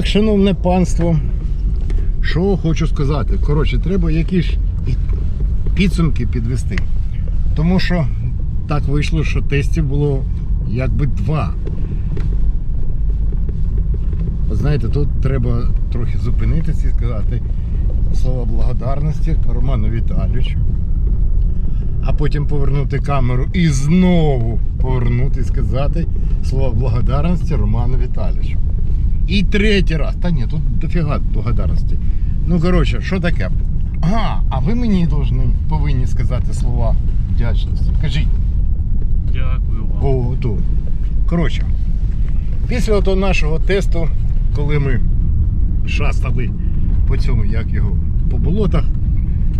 так, шановне панство, що хочу сказати. Коротше, треба якісь підсумки підвести. Тому що так вийшло, що тестів було якби два. Знаєте, тут треба трохи зупинитися і сказати слова благодарності Роману Віталійовичу. А потім повернути камеру і знову повернути і сказати слова благодарності Роману Віталійовичу. І третій раз. Та ні, тут дофіга благодарності. Ну, коротше, що таке? Ага, а ви мені должны, повинні сказати слова вдячності. Кажіть. Дякую вам. О, то. Коротше, після того нашого тесту, коли ми шастали по цьому, як його, по болотах,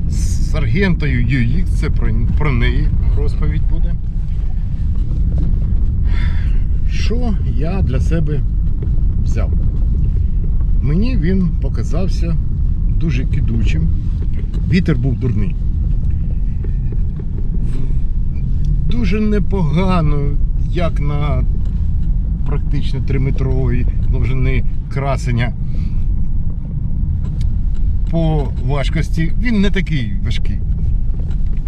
з Аргентою UX, це про, про неї розповідь буде. Що я для себе взяв? Мені він показався дуже кидучим. Вітер був дурний. Дуже непогано, як на практично 3-метрової довжини красення. По важкості він не такий важкий.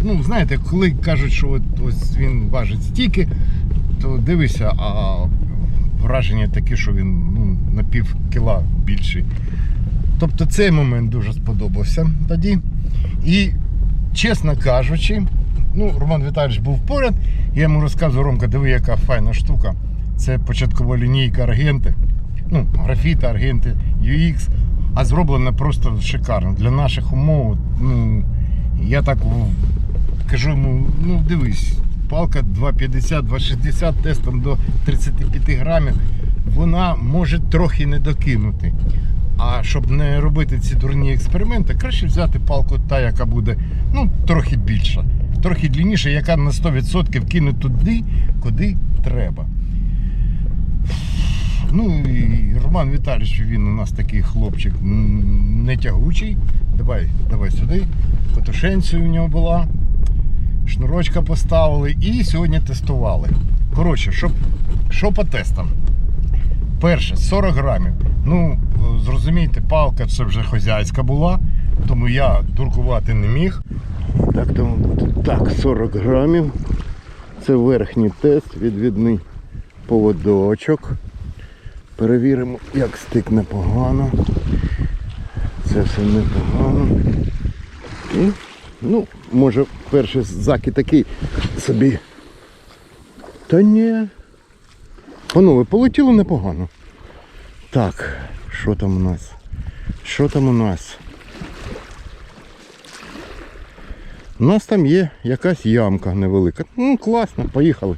Ну, знаєте, коли кажуть, що от ось він важить стільки, то дивися, а враження таке, що він ну, на пів кіла більший. Тобто цей момент дуже сподобався тоді. І, чесно кажучи, ну, Роман Віталійович був поряд, я йому розказував, Ромка, диви, яка файна штука. Це початкова лінійка Аргенти. Ну, графіта, Аргенти, UX, а зроблена просто шикарно. Для наших умов. Ну, я так кажу йому, ну дивись, палка 2,50, 2,60 тестом до 35 грамів, вона може трохи не докинути. А щоб не робити ці дурні експерименти, краще взяти палку та, яка буде ну, трохи більша, трохи длинніша, яка на 100% кине туди, куди треба. Ну і Роман Віталійович, він у нас такий хлопчик м, не тягучий. Давай, давай сюди. Котушенція у нього була. Шнурочка поставили і сьогодні тестували. Коротше, що по тестам? Перше, 40 грамів. Ну, зрозумійте, палка це вже хозяйська була, тому я дуркувати не міг. Так, тому. Так, 40 грамів. Це верхній тест, відвідний поводочок. Перевіримо, як стик непогано. Це все непогано. І, ну, може, перший закид такий собі. Та ні. Панове, полетіло непогано. Так, що там у нас? Що там у нас? У нас там є якась ямка невелика. Ну, класно, поїхали.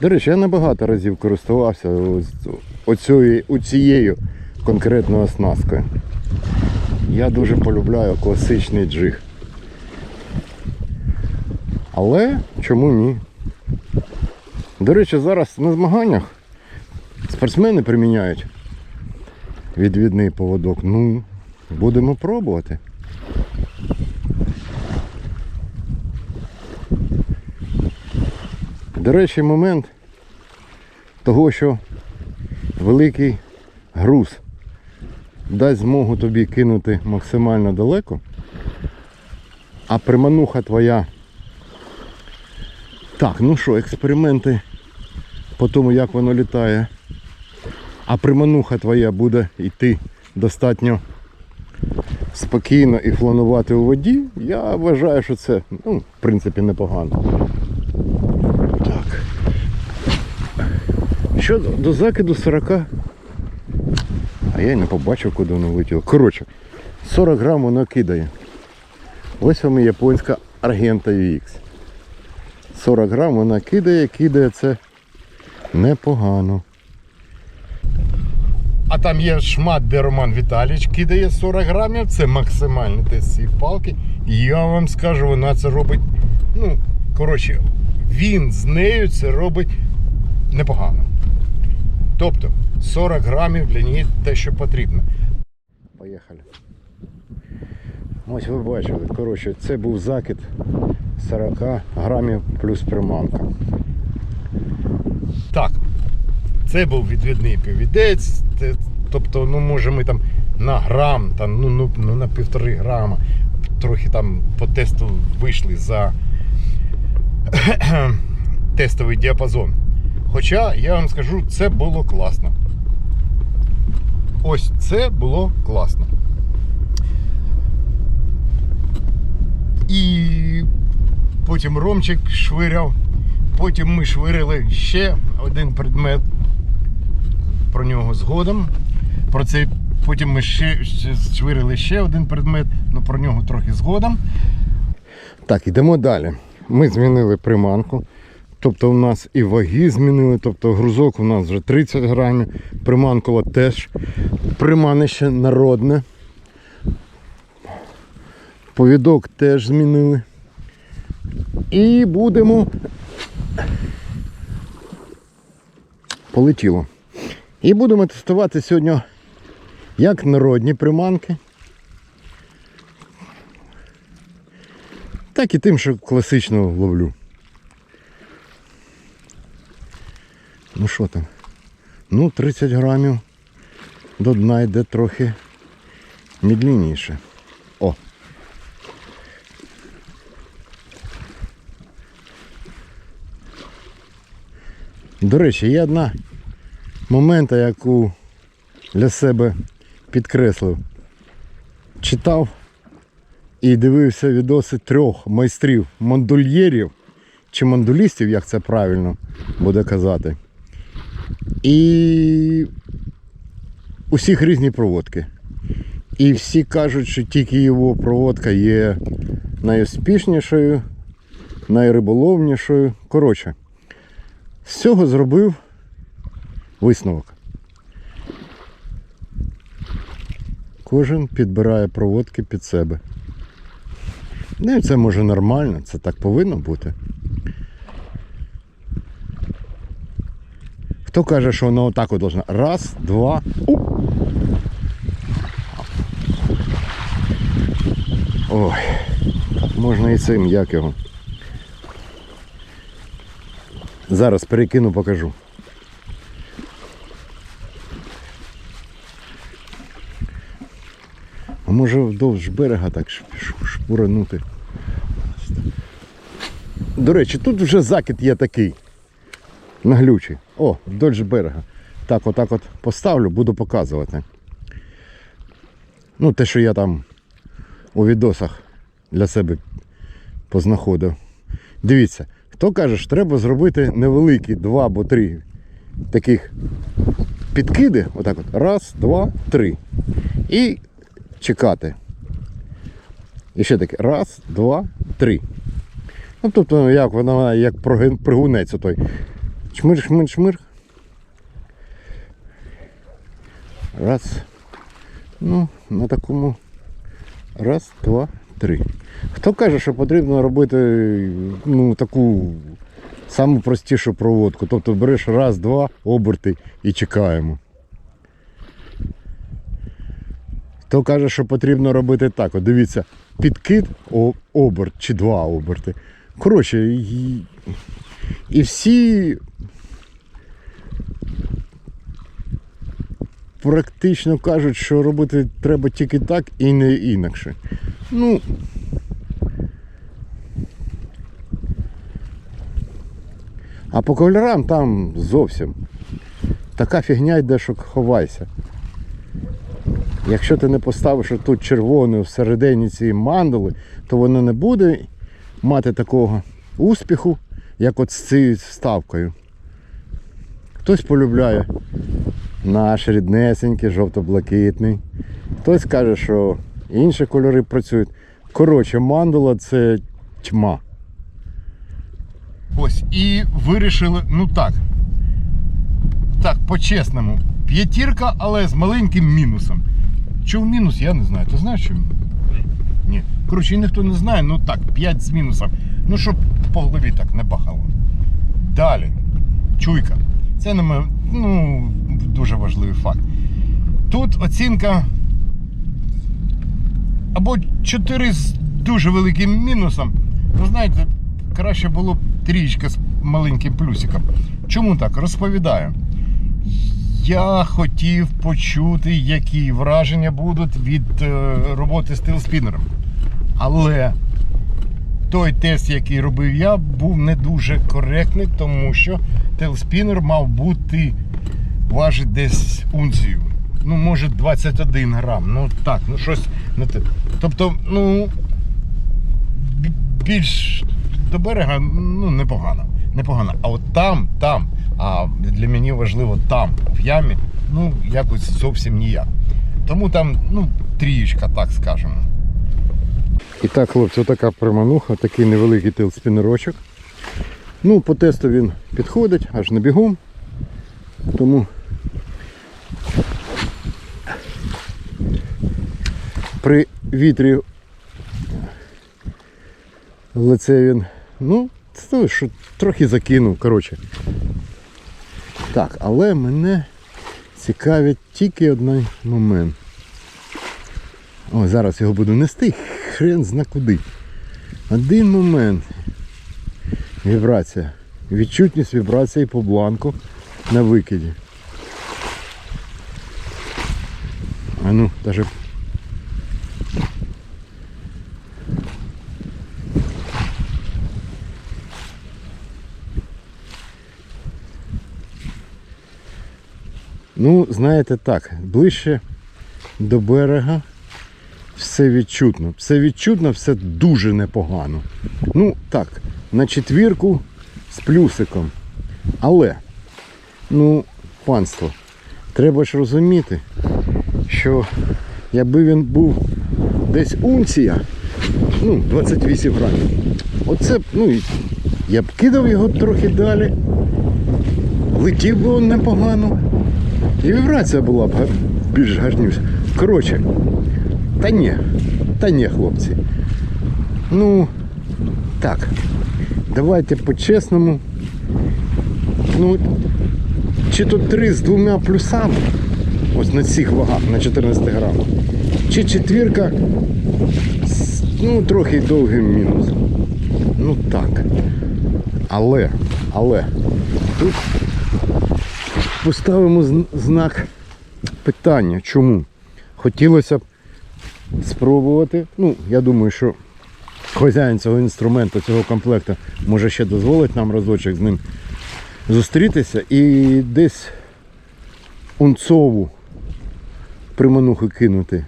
До речі, я набагато разів користувався ось оцією конкретною оснасткою. Я дуже полюбляю класичний джиг. Але чому ні? До речі, зараз на змаганнях спортсмени приміняють відвідний поводок. Ну, будемо пробувати. До речі, момент того, що великий груз дасть змогу тобі кинути максимально далеко, а примануха твоя. Так, ну що, експерименти по тому, як воно літає. А примануха твоя буде йти достатньо спокійно і фланувати у воді. Я вважаю, що це, ну, в принципі, непогано. Так. Що до- до закиду 40. А я не побачив, куди воно летіло. Коротше, 40 грам воно кидає. Ось вам японська Аргента UX. 40 грам вона кидає, кидає це непогано. А там є шмат, де Роман Віталійович кидає 40 грамів, це максимальний тест цієї палки. Я вам скажу, вона це робить. Ну, коротше, він з нею це робить непогано. Тобто 40 грамів для неї те, що потрібно. Поїхали. Ось ви бачили, коротше, це був закид 40 грамів плюс приманка. Так, це був відвідний піввідець. Це, тобто, ну може ми там на грам, там, ну, ну, ну на півтори грама. Трохи там по тесту вийшли за тестовий діапазон. Хоча я вам скажу, це було класно. Ось це було класно. І потім Ромчик швиряв, потім ми швирили ще один предмет. Про нього згодом. Про це потім ми ще, ще швирили ще один предмет, але про нього трохи згодом. Так, йдемо далі. Ми змінили приманку. Тобто у нас і ваги змінили, тобто грузок у нас вже 30 грамів, приманкова теж. Приманище народне. Повідок теж змінили. І будемо. Полетіло. І будемо тестувати сьогодні як народні приманки, так і тим, що класично ловлю. Ну що там? Ну, 30 грамів до дна йде трохи медленніше. О! До речі, є одна момента, яку для себе підкреслив. Читав і дивився відоси трьох майстрів мандульєрів чи мандулістів, як це правильно буде казати. І усіх різні проводки. І всі кажуть, що тільки його проводка є найуспішнішою, найриболовнішою. Коротше, з цього зробив висновок. Кожен підбирає проводки під себе. Ну і це може нормально, це так повинно бути. Хто каже, що воно отак от должна? Раз, два. У! Ой, можна і цим, як його. Зараз перекину, покажу. А може вдовж берега так шпуранути. До речі, тут вже закид є такий. Наглючий. О, вдовж берега. Так, отак от поставлю, буду показувати. Ну, те, що я там у відосах для себе познаходив. Дивіться, хто каже, що треба зробити невеликі два або три таких підкиди. Отак от. Раз, два, три. І чекати. І ще таке. Раз, два, три. Ну, тобто, як вона як пригунець той. Чмир, шмир, шмир. Раз. Ну, на такому. Раз, два, три. Хто каже, що потрібно робити ну, таку саму простішу проводку. Тобто береш раз, два оберти і чекаємо. Хто каже, що потрібно робити так. От дивіться, підкид оберт чи два оберти. Коротше, і, всі практично кажуть, що робити треба тільки так і не інакше. Ну. А по кольорам там зовсім така фігня йде, що ховайся. Якщо ти не поставиш тут червону всередині цієї мандали, то воно не буде мати такого успіху, як от з цією вставкою. Хтось полюбляє наш ріднесенький, жовто-блакитний. Хтось каже, що інші кольори працюють. Коротше, мандула це тьма. Ось, і вирішили, ну так. Так, по-чесному. П'ятірка, але з маленьким мінусом. Чому мінус, я не знаю. Ти знаєш чому? Ні. Коротше, ніхто не знає, ну так, 5 з мінусом. Ну, щоб по голові так не бахало. Далі. Чуйка. Це не ну, дуже важливий факт. Тут оцінка або 4 з дуже великим мінусом. Ну, знаєте, краще було б трічка з маленьким плюсиком. Чому так? Розповідаю. Я хотів почути, які враження будуть від е, роботи з стилспінером. Але той тест, який робив я, був не дуже коректний, тому що телспінер мав бути важить десь унцію. Ну, може, 21 грам. Ну так, ну щось не те. Тобто, ну більш до берега ну, непогано. Непогано. А от там, там, а для мене важливо там, в ямі, ну, якось зовсім ніяк. Тому там, ну, трієчка, так скажемо. І так, хлопці, отака примануха, такий невеликий телспінерочок. Ну, по тесту він підходить, аж на бігом. Тому при вітрі лице він, ну, це що трохи закинув, коротше. Так, але мене цікавить тільки один момент. О, зараз його буду нести, хрен зна куди. Один момент. Вібрація. Відчутність вібрації по бланку на викиді. А ну, даже. Ну, знаєте так, ближче до берега все відчутно. Все відчутно, все дуже непогано. Ну, так, на четвірку з плюсиком. Але, ну, панство, треба ж розуміти, що якби він був десь унція, ну, 28 грамів, оце, б, ну, я б кидав його трохи далі, летів би він непогано. І вібрація була б більш гарніша. Коротше, та ні, та ні, хлопці. Ну, так, давайте по-чесному. Ну, чи то три з двома плюсами, ось на цих вагах, на 14 грамах, чи четвірка з ну, трохи довгим мінусом. Ну так. Але, але, тут поставимо знак питання. Чому? Хотілося б спробувати. Ну, я думаю, що хазяїн цього інструменту, цього комплекту може ще дозволить нам разочок з ним зустрітися і десь унцову примануху кинути.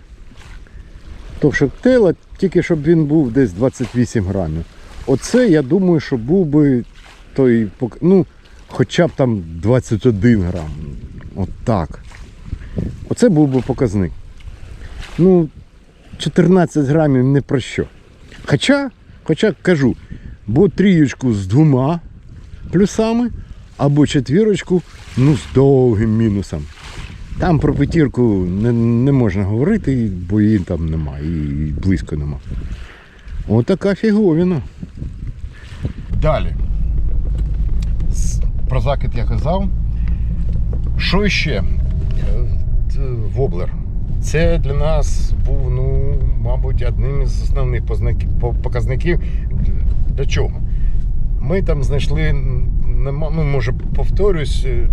Тобто тела, тільки щоб він був десь 28 грамів. Оце я думаю, що був би той, ну, хоча б там 21 грам. От так. Оце був би показник. Ну, 14 грамів не про що. Хоча, хоча кажу, бо трієчку з двома плюсами, або четвірочку ну, з довгим мінусом. Там про п'ятірку не, не можна говорити, бо її там нема, і близько нема. Отака фіговіна. Далі. Про закид я казав. Що ще? Е, Воблер. Це для нас був, ну, мабуть, одним із основних показників. Для чого? Ми там знайшли, ну, може, повторюсь, е,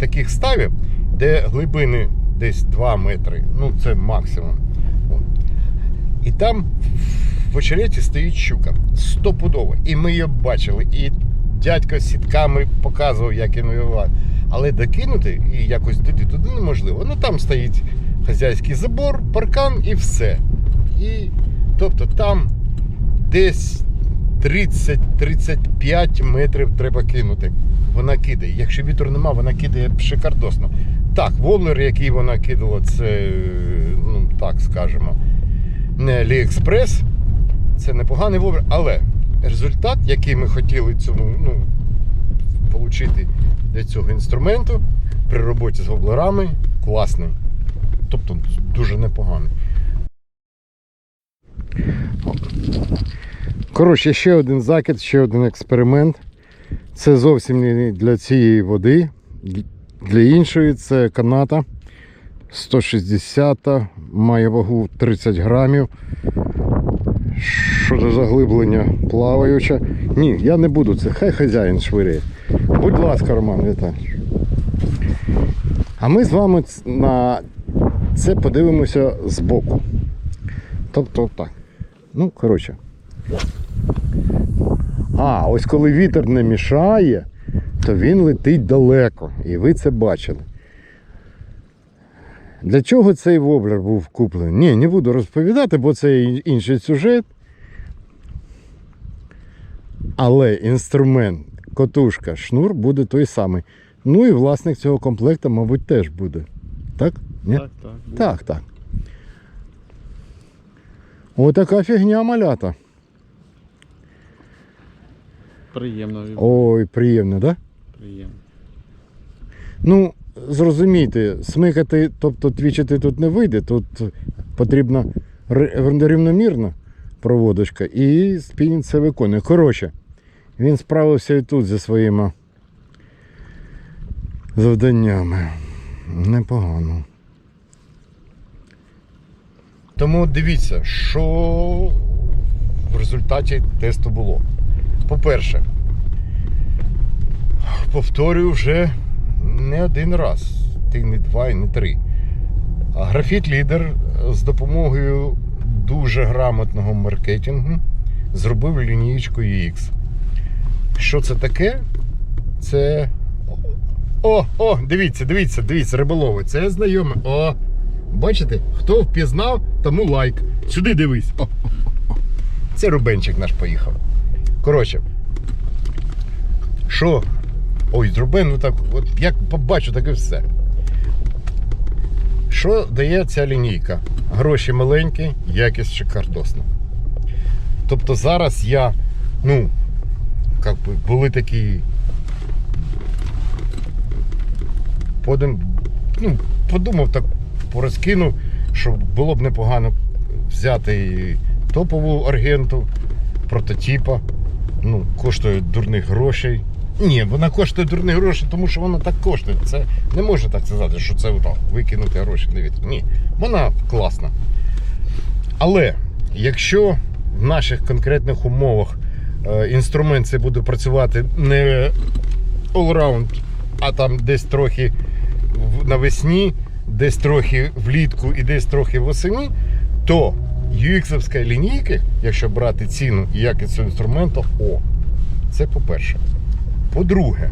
таких ставів, де глибини десь 2 метри. Ну, це максимум. І там в очереті стоїть щука. Стопудово. І ми її бачили. І дядько з сітками показував, як він виває. Але докинути і якось туди туди неможливо. Ну там стоїть хазяйський забор, паркан і все. І тобто там десь 30-35 метрів треба кинути. Вона кидає. Якщо вітру нема, вона кидає шикардосно. Так, воблер, який вона кидала, це, ну так скажемо, не AliExpress. Це непоганий воблер, але результат, який ми хотіли цьому, ну, отримати для цього інструменту при роботі з воблерами, класний. Тобто дуже непоганий. Коротше, ще один закид, ще один експеримент. Це зовсім не для цієї води. Для іншої це каната 160 має вагу 30 грамів. Що за заглиблення плаваюче? Ні, я не буду це, хай хазяїн швиряє. Будь ласка, Роман Віталійович. А ми з вами на це подивимося збоку. Тобто так. Ну, коротше. А, ось коли вітер не мішає, то він летить далеко. І ви це бачили. Для чого цей воблер був куплений? Ні, не буду розповідати, бо це інший сюжет. Але інструмент, котушка, шнур буде той самий. Ну і власник цього комплекту, мабуть, теж буде. Так? Ні? Так, так. буде. Так, так. Отака фігня малята. Приємно. Ой, приємно, так? Да? Приємно. Ну, зрозумійте, смикати, тобто твічити тут не вийде, тут потрібно ри- рівномірно проводочка і спінінг це виконує. Коротше, він справився і тут зі своїми завданнями. Непогано. Тому дивіться, що в результаті тесту було. По-перше, повторюю вже не один раз, ти не два і не три. А Графіт лідер з допомогою дуже грамотного маркетингу зробив лінієчку UX. Що це таке? Це. О, о, дивіться, дивіться, дивіться, риболови, це знайоме. О, бачите, хто впізнав, тому лайк. Сюди дивись. О. Це Рубенчик наш поїхав. Коротше, що Ой, зроби, ну так, от як побачу, так і все. Що дає ця лінійка? Гроші маленькі, якість шикардосна. Тобто зараз я, ну, як би, були такі. Подим, ну, подумав так, порозкинув, що було б непогано взяти топову аргенту, прототипа. Ну, коштує дурних грошей. Ні, вона коштує дурні гроші, тому що вона так коштує. Це не можна так сказати, що це там, викинути гроші на вітер. Ні, вона класна. Але якщо в наших конкретних умовах е, інструмент цей буде працювати не all-round, а там десь трохи навесні, десь трохи влітку і десь трохи восени, то UX лінійки, якщо брати ціну і якість інструменту, о, це по-перше. По-друге,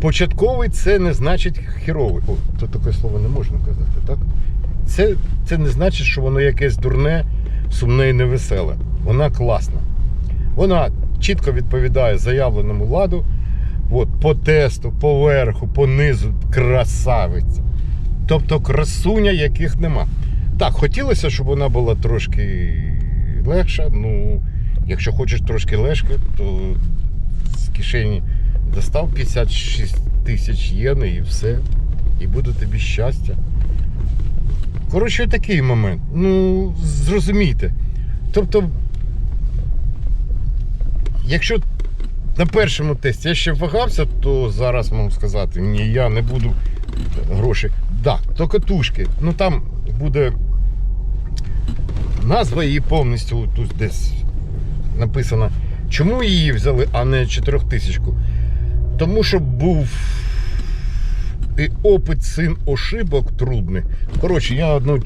початковий це не значить херовий. О, то таке слово не можна казати, так? Це, це не значить, що воно якесь дурне, сумне і невеселе. Вона класна. Вона чітко відповідає заявленому ладу. От, по тесту, по верху, по низу красавиця. Тобто красуня, яких нема. Так, хотілося, щоб вона була трошки легша. Ну, якщо хочеш трошки легше, то з кишені достав 56 тисяч єн і все. І буде тобі щастя. Коротше, такий момент. Ну, зрозумійте. Тобто, якщо на першому тесті я ще вагався, то зараз можу сказати, ні, я не буду гроші. Так, то катушки. Ну там буде назва її повністю тут десь написано. Чому її взяли, а не 4000? Тому що був і опит син ошибок трудний. Коротше, я одну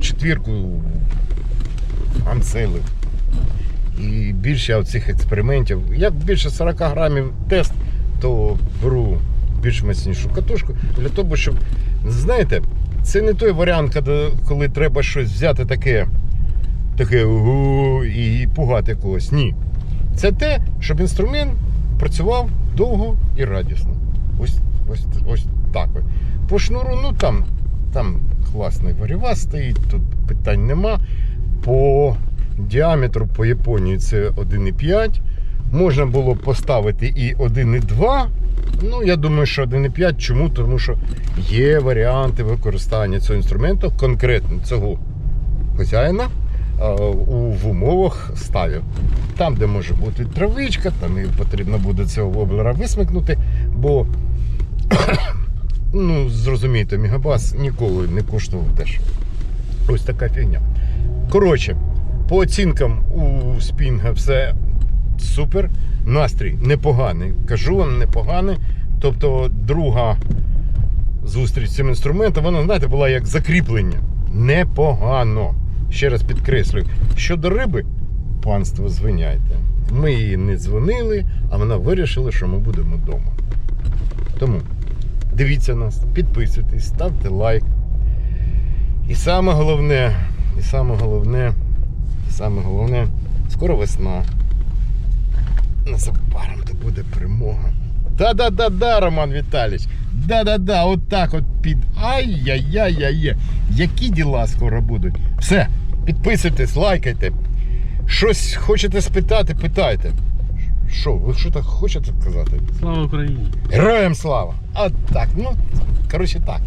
четвірку анцелив. І більше цих експериментів. Як більше 40 грамів тест, то беру більш міцнішу катушку для того, щоб, знаєте, це не той варіант, коли, треба щось взяти таке, таке і пугати когось. Ні. Це те, щоб інструмент працював довго і радісно. Ось, ось, ось так. По шнуру, ну там, там класний варіва стоїть, тут питань нема. По діаметру по Японії це 1,5. Можна було поставити і 1,2. Ну, я думаю, що 1,5. Чому? Тому що є варіанти використання цього інструменту, конкретно цього хазяїна в умовах ставів. Там, де може бути травичка, там і потрібно буде цього воблера висмикнути, бо Ну, зрозумійте, Мегабас ніколи не коштував теж. Ось така фігня. Коротше, по оцінкам у спінга все супер. Настрій непоганий. Кажу вам, непоганий. Тобто, друга зустріч з цим інструментом, вона, знаєте, була як закріплення. Непогано. Ще раз підкреслюю. Щодо риби, панство, звиняйте. Ми її не дзвонили, а вона вирішила, що ми будемо вдома. Тому дивіться нас, підписуйтесь, ставте лайк. І саме головне, і саме головне, і саме головне, скоро весна. Незабаром то буде перемога. Да-да-да-да, Роман Віталійович. Да-да-да, от так от під. Ай-яй-яй-яй. Які діла скоро будуть. Все, підписуйтесь, лайкайте. Щось хочете спитати, питайте. Що, ви що так хочете сказати? Слава Україні! Героям слава! А так, ну, коротше так.